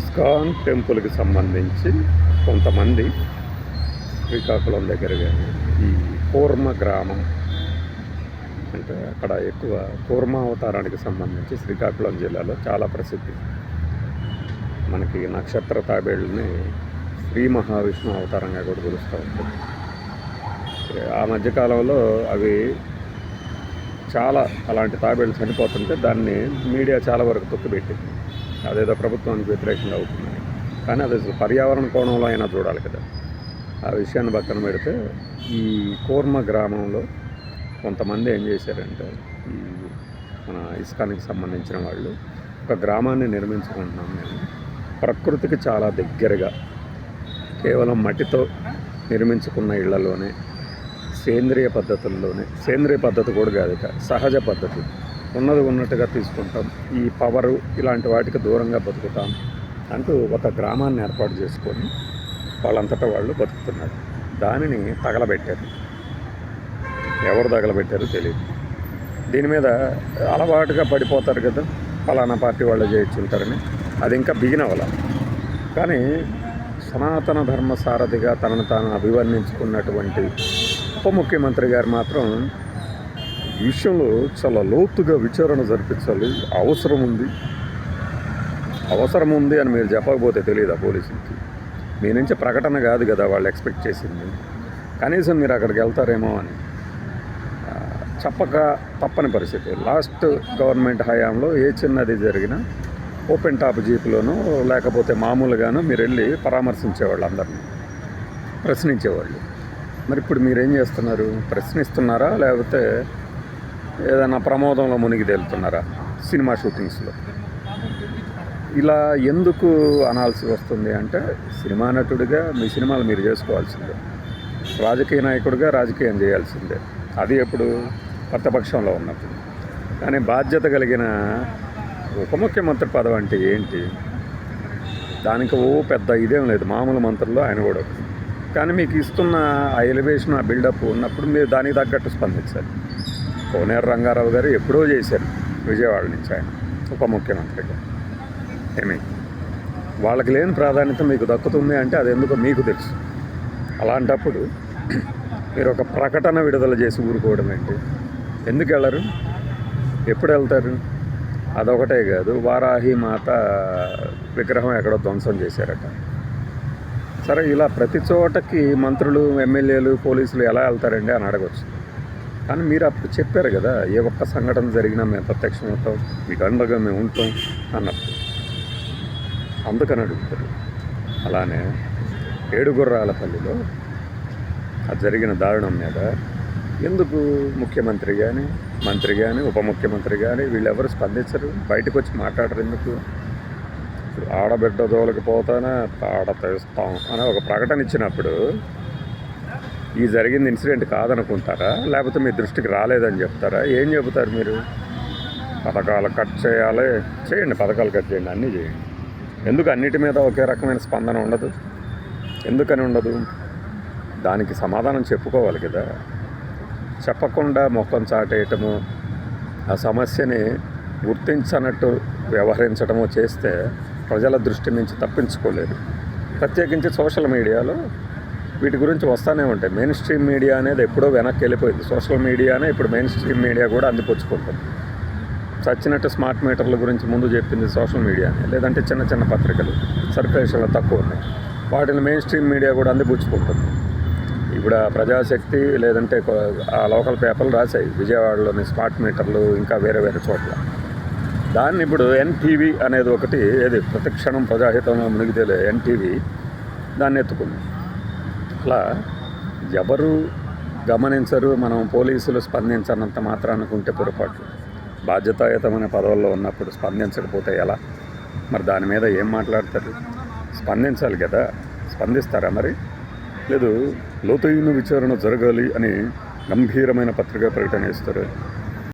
ISKCON టెంపుల్కి సంబంధించి కొంతమంది శ్రీకాకుళం దగ్గర కానీ ఈ కూర్మ గ్రామం అంటే అక్కడ ఎక్కువ కూర్మ అవతారానికి సంబంధించి శ్రీకాకుళం జిల్లాలో చాలా ప్రసిద్ధి. మనకి నక్షత్ర తాబేళ్ళని శ్రీ మహావిష్ణు అవతారంగా కూడా పిలుస్తూ ఉంటుంది ఆ మధ్యకాలంలో అవి చాలా అలాంటి తాబేళ్ళు చనిపోతుంటే దాన్ని మీడియా చాలా వరకు తొక్కుపెట్టింది. అదేదో ప్రభుత్వానికి వ్యతిరేకంగా అవుతున్నాయి. కానీ అది అసలు పర్యావరణ కోణంలో అయినా చూడాలి కదా. ఆ విషయాన్ని పక్కన పెడితే ఈ కోర్మ గ్రామంలో కొంతమంది ఏం చేశారంటే ఈ మన ఇస్కానికి సంబంధించిన వాళ్ళు ఒక గ్రామాన్ని నిర్మించుకుంటున్నాం మేము. ప్రకృతికి చాలా దగ్గరగా కేవలం మట్టితో నిర్మించుకున్న ఇళ్ళలోనే సేంద్రియ పద్ధతుల్లోనే సేంద్రియ పద్ధతి కూడా కాదు సహజ పద్ధతి. ఉన్నది ఉన్నట్టుగా తీసుకుంటాం. ఈ పవరు ఇలాంటి వాటికి దూరంగా బతుకుతాం అంటూ ఒక గ్రామాన్ని ఏర్పాటు చేసుకొని వాళ్ళంతటా వాళ్ళు బతుకుతున్నారు. దానిని తగలబెట్టారు. ఎవరు తగలబెట్టారో తెలియదు దీని మీద అలవాటుగా పడిపోతారు కదా ఫలానా పార్టీ వాళ్ళు చేయించుంటారని అది ఇంకా బిగినవల కానీ సనాతన ధర్మ సారథిగా తనను తాను అభివర్ణించుకున్నటువంటి ఉప ముఖ్యమంత్రి గారు మాత్రం ఈ విషయంలో చాలా లోతుగా విచారణ జరిపించాలి. అవసరం ఉంది. అవసరం ఉంది అని మీరు చెప్పకపోతే తెలియదా పోలీసులకి? మీ నుంచి ప్రకటన కాదు కదా వాళ్ళు ఎక్స్పెక్ట్ చేసింది. కనీసం మీరు అక్కడికి వెళ్తారేమో అని. చెప్పక తప్పని పరిస్థితి. లాస్ట్ గవర్నమెంట్ హయాంలో ఏ చిన్నది జరిగినా ఓపెన్ టాప్ జీపులోనూ లేకపోతే మామూలుగాను మీరు వెళ్ళి పరామర్శించేవాళ్ళు అందరినీ. ప్రశ్నించేవాళ్ళు. మరి ఇప్పుడు మీరేం చేస్తున్నారు? ప్రశ్నిస్తున్నారా? లేకపోతే ఏదైనా ప్రమోదంలో మునిగి తేలుతున్నారా సినిమా షూటింగ్స్లో? ఇలా ఎందుకు అనాల్సి వస్తుంది అంటే సినిమా నటుడిగా మీ సినిమాలు మీరు చేసుకోవాల్సిందే. రాజకీయ నాయకుడిగా రాజకీయం చేయాల్సిందే. అది ఎప్పుడు కొత్తపక్షంలో ఉన్నప్పుడు. కానీ బాధ్యత కలిగిన ఉప ముఖ్యమంత్రి పదవి అంటే ఏంటి? దానికి ఓ పెద్ద ఇదేం లేదు. మామూలు మంత్రుల్లో ఆయన కూడా. కానీ మీకు ఇస్తున్న ఆ ఎలివేషన్ ఆ బిల్డప్ ఉన్నప్పుడు మీరు దానికి తగ్గట్టు స్పందించాలి. కోనేరు రంగారావు గారు ఎప్పుడో చేశారు విజయవాడ నుంచి ఆయన ఉప ముఖ్యమంత్రిగా. ఏమి? వాళ్ళకి లేని ప్రాధాన్యత మీకు దక్కుతుంది అంటే అది ఎందుకో మీకు తెలుసు. అలాంటప్పుడు మీరు ఒక ప్రకటన విడుదల చేసి ఊరుకోవడం ఏంటి? ఎందుకు వెళ్ళరు? ఎప్పుడు వెళ్తారు? అదొకటే కాదు వారాహి మాత విగ్రహం ఎక్కడో ధ్వంసం చేశారట. సరే ఇలా ప్రతి చోటకి మంత్రులు ఎమ్మెల్యేలు పోలీసులు ఎలా వెళ్తారండి అని అడగచ్చు. కానీ మీరు అప్పుడు చెప్పారు కదా ఏ ఒక్క సంఘటన జరిగినా మేము ప్రత్యక్షం అవుతాం మీకు అండగా మేము ఉంటాం అన్నప్పుడు అందుకని అడుగుతారు. అలానే ఏడుగుర్రాలపల్లిలో అది జరిగిన దారుణం మీద ఎందుకు ముఖ్యమంత్రి కానీ మంత్రి కానీ ఉప ముఖ్యమంత్రి కానీ వీళ్ళెవరు స్పందించరు? బయటకు వచ్చి మాట్లాడరు ఎందుకు? ఇప్పుడు ఆడబిడ్డ దోలకి పోతానే ఆడ తెస్తాం అని ఒక ప్రకటన ఇచ్చినప్పుడు ఈ జరిగింది ఇన్సిడెంట్ కాదనుకుంటారా? లేకపోతే మీ దృష్టికి రాలేదని చెప్తారా? ఏం చెబుతారు మీరు? పథకాలు కట్ చేయాలి. చేయండి పథకాలు కట్ చేయండి అన్నీ చేయండి. ఎందుకు అన్నిటి మీద ఒకే రకమైన స్పందన ఉండదు? ఎందుకని ఉండదు? దానికి సమాధానం చెప్పుకోవాలి కదా. చెప్పకుండా మొక్కం చాటేయటము ఆ సమస్యని గుర్తించనట్టు వ్యవహరించడము చేస్తే ప్రజల దృష్టి నుంచి తప్పించుకోలేరు. ప్రత్యేకించి సోషల్ మీడియాలో వీటి గురించి వస్తూనే ఉంటాయి. మెయిన్ స్ట్రీమ్ మీడియా అనేది ఎప్పుడో వెనక్కి వెళ్ళిపోయింది. సోషల్ మీడియానే ఇప్పుడు మెయిన్ స్ట్రీమ్ మీడియా కూడా అందిపుచ్చుకుంటుంది. చచ్చినట్టు స్మార్ట్ మీటర్ల గురించి ముందు చెప్పింది సోషల్ మీడియానే లేదంటే చిన్న చిన్న పత్రికలు సర్కులేషన్లో తక్కువ ఉన్నాయి. వాటిని మెయిన్ స్ట్రీమ్ మీడియా కూడా అందిపుచ్చుకుంటుంది. ఇప్పుడు ఆ ప్రజాశక్తి లేదంటే ఆ లోకల్ పేపర్లు రాశాయి. విజయవాడలోని స్మార్ట్ మీటర్లు ఇంకా వేరే వేరే చోట్ల. దాన్ని ఇప్పుడు ఎన్టీవీ అనేది ఒకటి ఏది ప్రతిక్షణం ప్రజాహితంలో మునిగితేలే ఎన్టీవీ దాన్ని ఎత్తుకుంది. పట్ల ఎవరు గమనించరు మనం పోలీసులు స్పందించనంత మాత్రం అనుకుంటే పొరపాటు. బాధ్యతాయుతమైన పదవుల్లో ఉన్నప్పుడు స్పందించకపోతే ఎలా? మరి దాని మీద ఏం మాట్లాడతారు? స్పందించాలి కదా? స్పందిస్తారా మరి? లేదు లోతైన విచారణ జరగాలి అని గంభీరమైన పత్రికా ప్రకటన ఇస్తారు